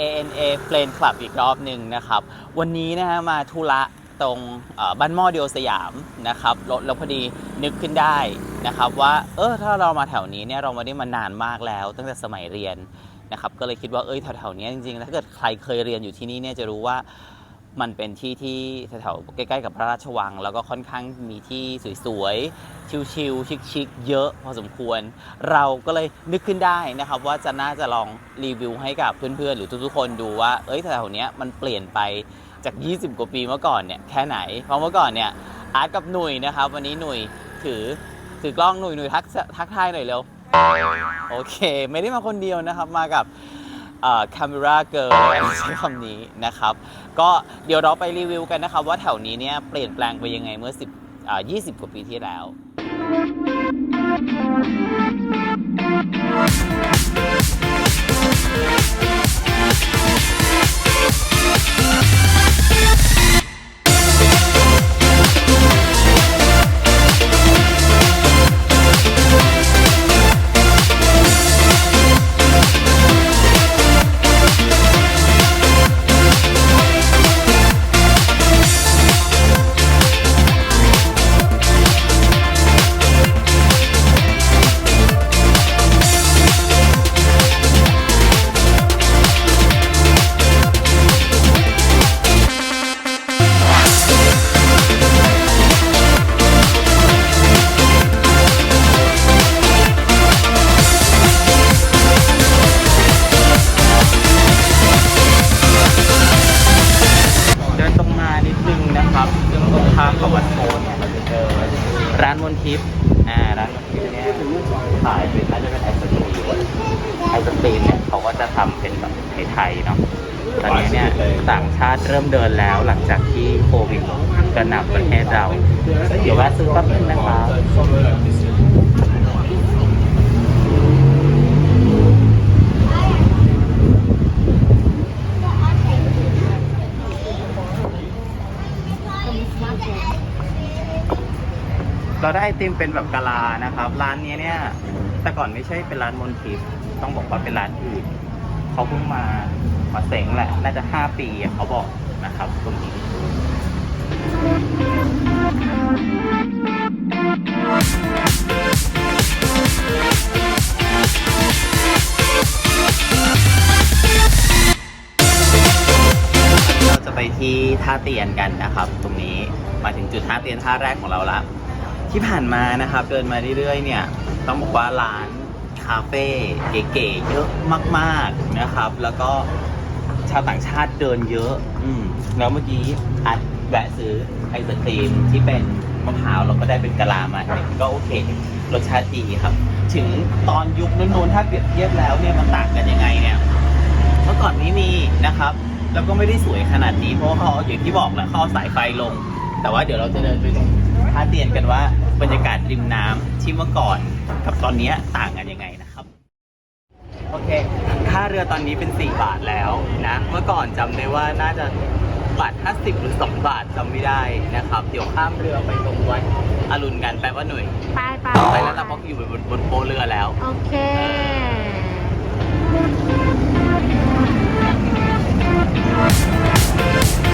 ANA Plane Club อีกรอบหนึ่งนะครับ วันนี้นะฮะมาธุระตรงบ้านหม้อเดียวสยามนะครับแล้วแล้วพอดีนึกขึ้นได้นะครับ ว่าเออถ้าเรามาแถวนี้เนี่ยเราไม่ได้มานานมากแล้ว ตั้งแต่สมัยเรียนนะครับก็เลยคิดว่าเอ้ยแถวๆนี้จริงๆแล้วถ้าเกิดใครเคยเรียนอยู่ที่นี่เนี่ยจะรู้ว่า มันเป็นที่ที่แถวๆใกล้ๆกับพระราชวัง แล้วก็ค่อนข้างมีที่สวยๆ ชิลๆ ชิคๆ เยอะพอสมควร เราก็เลยนึกขึ้นได้นะครับ ว่าจะน่าจะลองรีวิวให้กับเพื่อนๆ หรือทุกๆ คนดูว่า เอ้ยแถวๆเนี้ยมันเปลี่ยนไปจาก 20 กว่าปีเมื่อก่อนเนี่ยแค่ไหน เพราะเมื่อก่อนเนี่ยอาร์ตกับหนุ่ยนะครับ วันนี้หนุ่ยถือถือกล้องหนุ่ยหนุ่ยทักทักทายหน่อยเร็ว โอเค ไม่ได้มาคนเดียวนะครับมากับ คมเมราเกิร์ลใช้คำนี้นะครับ ก็เดี๋ยวเราไปรีวิวกันนะครับ ว่าแถวนี้เนี่ยเปลี่ยนแปลงไปยังไงเมื่อ10อ่า20 กว่าปีที่แล้ว ร้านมนทิพย์อ่าร้านมนทิพย์เนี่ยขายเป็นน่าจะเป็นไอศครีมไอศครีมเนี่ยเขาก็จะทำเป็นแบบไทยๆเนาะตอนนี้เนี่ยต่างชาติเริ่มเดินแล้วหลังจากที่โควิดกระหน่ำประเทศเราเดี๋ยวแวะซื้อแป๊บนึงนะครั เราได้ไอติมเป็นแบบกะลานะครับ ร้านนี้เนี่ยแต่ก่อนไม่ใช่เป็นร้านมนทิพย์ต้องบอกว่าเป็นร้านอื่นเขาเพิ่งมามาเซ็งแหละ น่าจะ 5 ปีเขาบอกนะครับตรงนี้เราจะไปที่ท่าเตียนกันนะครับ ตรงนี้มาถึงจุดท่าเตียนท่าแรกของเราละ ที่ผ่านมานะครับเดินมาเรื่อยๆเนี่ยต้องบอกว่าร้านคาเฟ่เก๋ๆเยอะมากๆนะครับ แล้วก็ชาวต่างชาติเดินเยอะ อืมแล้วเมื่อกี้อัดแวะซื้อไอศครีมที่เป็นมะพร้าวแล้วก็ได้เป็นกะลามาก็โอเครสชาติดีครับ ถึงตอนยุคนู้นๆถ้าเปรียบเทียบแล้วเนี่ยมันต่างกันยังไงเนี่ยเมื่อก่อนไม่มีนะครับ แล้วก็ไม่ได้สวยขนาดนี้เพราะเขาอย่างที่บอกแหละเขาสายไฟลง แต่ว่าเดี๋ยวเราจะเดินไปดูท่าเตียนกันว่าบรรยากาศริมน้ำที่เมื่อก่อนกับตอนนี้ต่างกันยังไงนะครับ โอเค ค่าเรือตอนนี้เป็น 4 บาทแล้วนะ เมื่อก่อนจำได้ว่าน่าจะบาท 50 หรือ 2 บาทจำไม่ได้นะครับ เดี๋ยวข้ามเรือไปตรงวัดอรุณกันแปลว่าหน่วยไปไปไปแล้วเราเพราะอยู่บนบนโป๊ะเรือแล้ว โอเคครั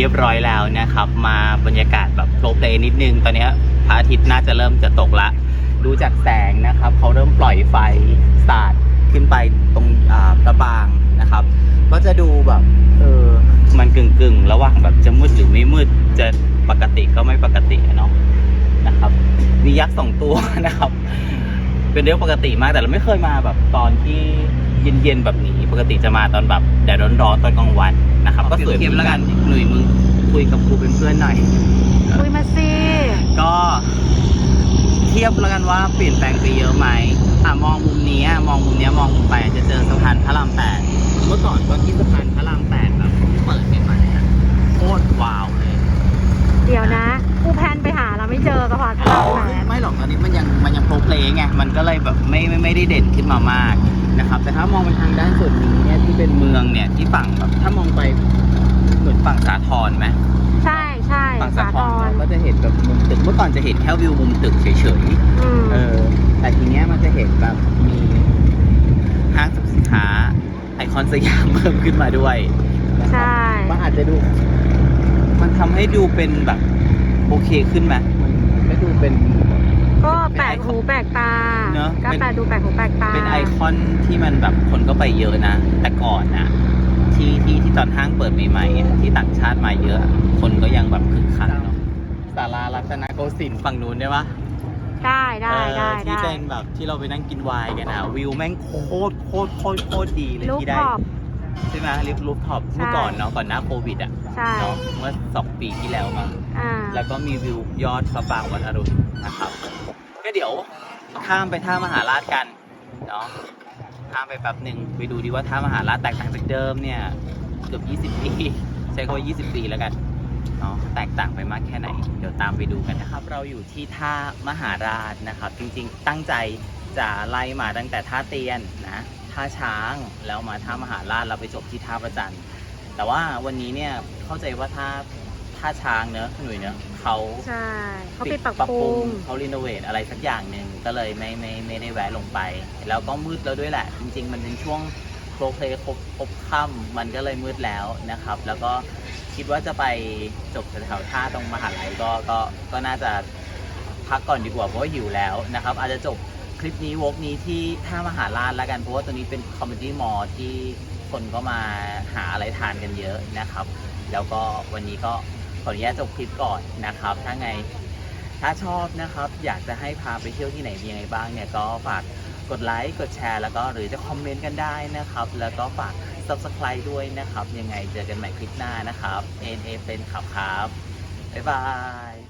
เรียบร้อยแล้วนะครับ มาบรรยากาศแบบโปรเพลย์นิดนึง ตอนนี้พระอาทิตย์น่าจะเริ่มจะตกละ ดูจากแสงนะครับเขาเริ่มปล่อยไฟสาดขึ้นไปตรงอ่าประบางนะครับ ก็จะดูแบบเออมันกึ่งกึ่งๆระหว่างแบบจะมืดหรือไม่มืดจะปกติก็ไม่ปกติเนาะนะครับมียักษ์สองตัวนะครับ เป็นเรื่องปกติมากแต่เราไม่เคยมาแบบตอนที่เย็นๆแบบนี้ ปกติจะมาตอนแบบแดดร้อนๆตอนกลางวัน นะครับ ก็สวยเทียบแล้วกันหนุ่ยมึงคุยกับครูเป็นเพื่อนหน่อย คุยมาสิ ก็เทียบแล้วกันว่าเปลี่ยนแปลงไปเยอะไหมอะมองมุมนี้อะมองมุมเนี้ยมองลงไปอะจะเจอสะพานพระรามแปดเมื่อก่อนก็ที่สะพานพระรามแปดแบบเปิดใหม่ๆอะโคตรว้าวเลย เดี๋ยวนะกูแพนไปหาเราไม่เจอกระพาพระรามแปดไม่หรอกตอนนี้มันยังมันยังโปรเพลย์ไงมันก็เลยแบบไม่ไม่ไม่ได้เด่นขึ้นมามาก นะครับ แต่ถ้ามองไปทางด้านส่วนนี้เนี่ยที่เป็นเมืองเนี่ยที่ฝั่งแบบถ้ามองไปเหมือนฝั่งสาทรไหมใช่ใช่ฝั่งสาสาททรรเราก็จะเห็นแบบมุมตึกเมื่อก่อนจะเห็นแค่วิวมุมตึกเฉยอืมๆเออแต่ทีเนี้ยมันจะเห็นแบบมีห้างสรรพสินค้าไอคอนสยามเพิ่มขึ้นมาด้วยนะครับใช่มันอาจจะดู มันทำให้ดูเป็นแบบโอเคขึ้นไหมมันไม่ดูเป็น ก็แปลกหูแปลกตาเนอะก็เป็นแปลกดูแปลกหูแปลกตา เป็นไอคอนที่มันแบบคนก็ไปเยอะนะ แต่ก่อนนะที่ที่ที่ตอนห้างเปิดใหม่ๆอะที่ต่างชาติมาเยอะ คนก็ยังแบบคึกคักเนาะศาลารัตนโกสินทร์ฝั่งนู้นได้ปะได้ได้เออได้ที่ได้เป็นแบบที่เราไปนั่งกินไวน์กันนะวิวแม่งโคตรโคตรโคตรโคตรดีเลยลูกที่ได้ ขอบ ใช่ไหมลิฟรูฟท็อปใช่เมื่อก่อนเนาะก่อนหน้าโควิดอะใช่เนาะเมื่อสองปีที่แล้วมั้งอ่าแล้วก็มีวิวยอดพระปรางวัดอรุณนะครับก็เดี๋ยวข้ามไปท่ามหาราชกันเนาะข้ามไปแป๊บหนึ่งไปดูดีว่าท่ามหาราชแตกต่างจากเดิมเนี่ยเกือบ20 ปี ใช้คำว่า20 ปีแล้วกันเนาะแตกต่างไปมากแค่ไหน เดี๋ยวตามไปดูกันนะครับ เราอยู่ที่ท่ามหาราชนะครับ จริงๆตั้งใจจะไล่มาตั้งแต่ท่าเตียนนะ ท่าช้างแล้วมาท่ามหาราชเราไปจบที่ท่าประจันทร์แต่ว่าวันนี้เนี่ยเข้าใจว่าท่าท่าช้างเนอะหนุ่ยเนอะเขาใช่เขาปิดปรับปรุงเขารีโนเวทอะไรสักอย่างหนึ่งก็เลยไม่ไม่ไม่ได้แวะลงไป แล้วก็มืดแล้วด้วยแหละ จริง ๆ มันเป็นช่วงโปรเพลย์ครบครบค่ำมันก็เลยมืดแล้วนะครับ แล้วก็คิดว่าจะไปจบแถวๆท่าตรงมหาลัยก็ก็ก็น่าจะพักก่อนดีกว่าเพราะว่าหิวแล้วนะครับ อาจจะจบ คลิปนี้วกนี้ที่ท่ามหาราชแล้วกัน เพราะว่าตัวนี้เป็นคอมเมดี้มอลที่คนก็มาหาอะไรทานกันเยอะนะครับ แล้วก็วันนี้ก็ขออนุญาตจบคลิปก่อนนะครับ ถ้าไงถ้าชอบนะครับ อยากจะให้พาไปเที่ยวที่ไหนยังไงบ้างเนี่ยก็ฝากกดไลค์กดแชร์แล้วก็หรือจะคอมเมนต์กันได้นะครับ แล้วก็ฝาก subscribe ด้วยนะครับ ยังไงเจอกันใหม่คลิปหน้านะครับ NA เป็นขับครับ บ๊ายบาย